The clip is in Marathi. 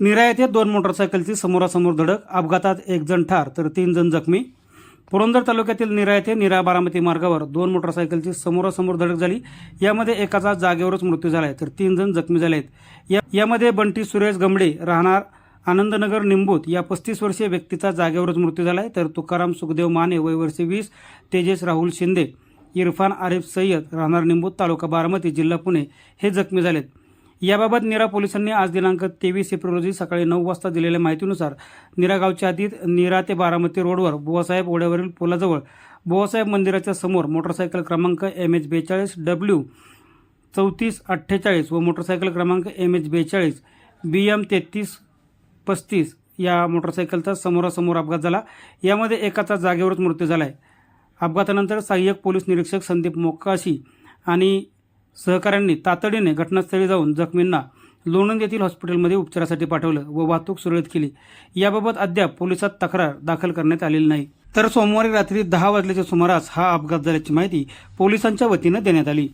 निरा येथे दोन मोटरसायकलची समोरासमोर धडक अपघातात एक जण ठार तर तीन जण जखमी. पुरंदर तालुक्यातील निरा येथे निरा बारामती मार्गावर दोन मोटरसायकलची समोरासमोर धडक झाली. यामध्ये एकाचा जागेवरच मृत्यू झाला आहे तर तीन जण जखमी झाले आहेत या यामध्ये बंटी सुरेश गमडे राहणार आनंदनगर निंबूत. या पस्तीस वर्षीय व्यक्तीचा जागेवरच मृत्यू झाला आहे तर तुकाराम सुखदेव माने वय वर्षे वीस तेजेश राहुल शिंदे इरफान आरिफ सय्यद राहणार निंबूत तालुका बारामती जिल्हा पुणे. हे जखमी झालेत. याबाबत निरा पोलिसांनी आज दिनांक तेवीस एप्रिल रोजी सकाळी नऊ वाजता दिलेल्या माहितीनुसार निरा गावच्या आधीत निरा ते बारामती रोडवर बुवासाहेब ओढ्यावरील पुलाजवळ बुवासाहेब मंदिराच्या समोर मोटरसायकल क्रमांक एम एच बेचाळीस डब्ल्यू चौतीस अठ्ठेचाळीस व मोटरसायकल क्रमांक एम एच बेचाळीस बी एम तेहतीस पस्तीस या मोटरसायकलचा समोरासमोर अपघात झाला. यामध्ये एकाचा जागेवरच मृत्यू झाला आहे अपघातानंतर सहाय्यक पोलीस निरीक्षक संदीप मोक्काशी आणि सहकाऱ्यांनी तातडीने घटनास्थळी जाऊन जखमींना लोणंद येथील हॉस्पिटलमध्ये उपचारासाठी पाठवलं व वाहतूक सुरळीत केली. याबाबत अद्याप पोलिसात तक्रार दाखल करण्यात आलेली नाही. तर सोमवारी रात्री दहा वाजल्याच्या सुमारास हा अपघात झाल्याची माहिती पोलिसांच्या वतीनं देण्यात आली.